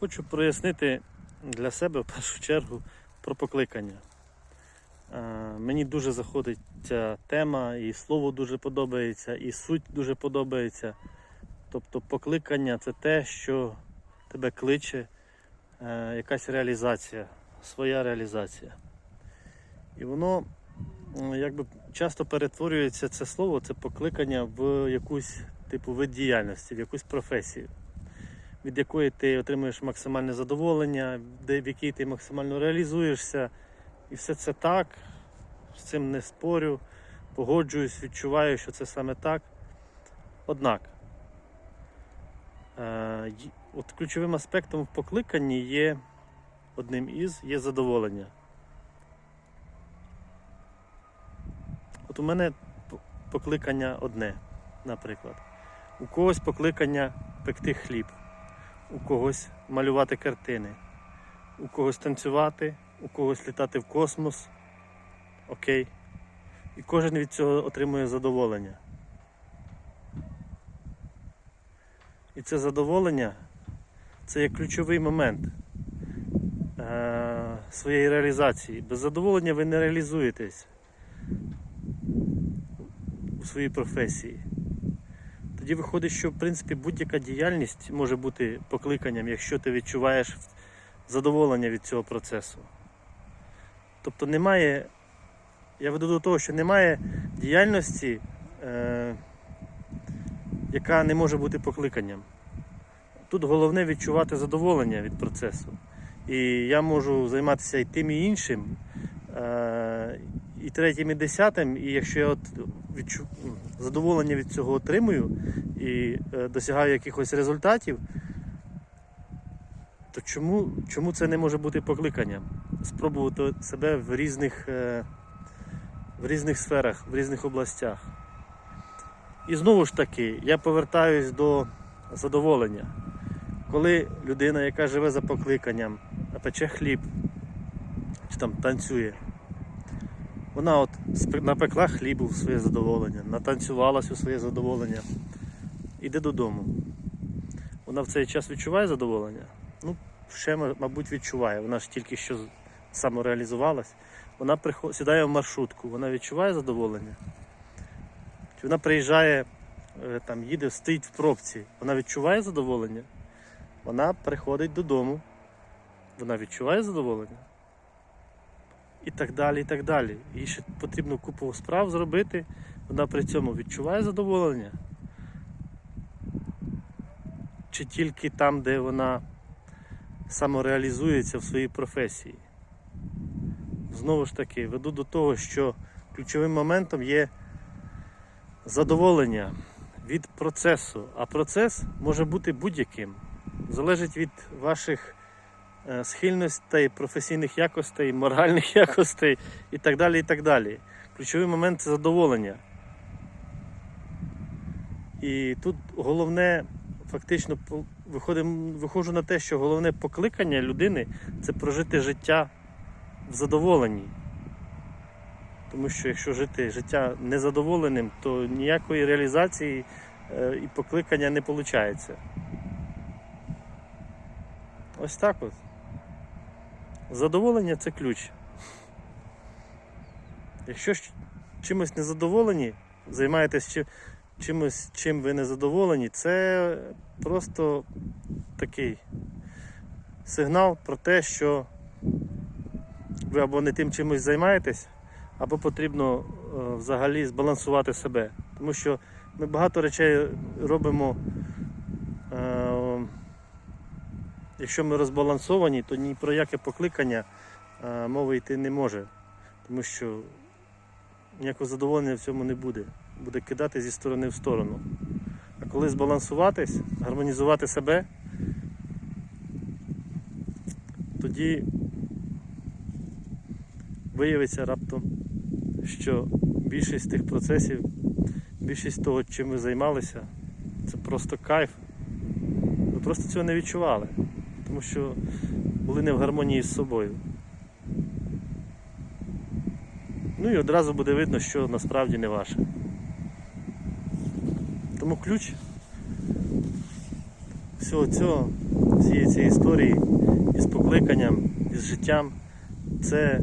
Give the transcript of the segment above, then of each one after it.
Хочу прояснити для себе в першу чергу про покликання. Е, Мені дуже заходить ця тема, і слово дуже подобається, і суть дуже подобається. Тобто покликання це те, що тебе кличе, е, якась реалізація, своя реалізація. І воно якби часто перетворюється це слово, це покликання в якусь типу вид діяльності, в якусь професію від якої ти отримуєш максимальне задоволення, в якій ти максимально реалізуєшся. І все це так, з цим не спорю, погоджуюсь, відчуваю, що це саме так. Однак, е, от ключовим аспектом в покликанні є одним із є задоволення. От у мене покликання одне, наприклад. У когось покликання пекти хліб у когось малювати картини, у когось танцювати, у когось літати в космос. Окей. І кожен від цього отримує задоволення. І це задоволення це є ключовий момент е- своєї реалізації. Без задоволення ви не реалізуєтесь у своїй професії. Тоді виходить, що в принципі будь-яка діяльність може бути покликанням, якщо ти відчуваєш задоволення від цього процесу. Тобто немає, я веду до того, що немає діяльності, е, яка не може бути покликанням. Тут головне відчувати задоволення від процесу. І я можу займатися і тим, і іншим, е, і третім, і десятим, і якщо я от відчу... задоволення від цього отримую і е, досягаю якихось результатів, то чому, чому це не може бути покликанням? Спробувати себе в різних, е, в різних сферах, в різних областях. І знову ж таки, я повертаюсь до задоволення. Коли людина, яка живе за покликанням, пече хліб чи там танцює, вона от напекла хлібу в своє задоволення, натанцювалась у своє задоволення, іде додому. Вона в цей час відчуває задоволення? Ну, ще, мабуть, відчуває. Вона ж тільки що самореалізувалась. Вона приход... сідає в маршрутку, вона відчуває задоволення. Чи вона приїжджає, е, там, їде, стоїть в пробці, вона відчуває задоволення? Вона приходить додому, вона відчуває задоволення? І так далі, і так далі. Їй ще потрібно купу справ зробити, вона при цьому відчуває задоволення. Чи тільки там, де вона самореалізується в своїй професії. Знову ж таки, веду до того, що ключовим моментом є задоволення від процесу, а процес може бути будь-яким. Залежить від ваших схильностей, професійних якостей, моральних якостей і так далі. і так далі. Ключовий момент це задоволення. І тут головне, фактично, виходжу на те, що головне покликання людини це прожити життя в задоволенні. Тому що якщо жити життя незадоволеним, то ніякої реалізації е, і покликання не виходить. Ось так от. Задоволення це ключ. Якщо чимось не задоволені, займаєтесь чимось, чим ви не задоволені, це просто такий сигнал про те, що ви або не тим чимось займаєтесь, або потрібно е, взагалі збалансувати себе. Тому що ми багато речей робимо. е, Якщо ми розбалансовані, то ні про яке покликання е, мови йти не може. Тому що ніякого задоволення в цьому не буде. Буде кидати зі сторони в сторону. А коли збалансуватись, гармонізувати себе, тоді виявиться раптом, що більшість тих процесів, більшість того, чим ви займалися, це просто кайф. Ви просто цього не відчували тому що були не в гармонії з собою. Ну і одразу буде видно, що насправді не ваше. Тому ключ всього цього, всієї цієї історії із покликанням, із життям, це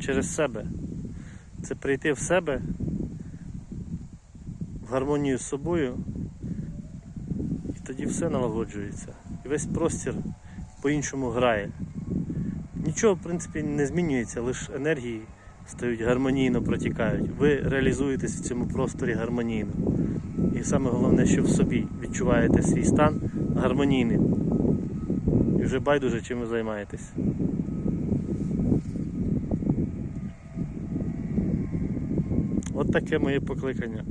через себе. Це прийти в себе в гармонію з собою, і тоді все налагоджується. І весь простір по-іншому грає. Нічого, в принципі, не змінюється, лише енергії стають гармонійно протікають. Ви реалізуєтесь в цьому просторі гармонійно. І саме головне, що в собі відчуваєте свій стан гармонійним. І вже байдуже, чим ви займаєтесь. От таке моє покликання.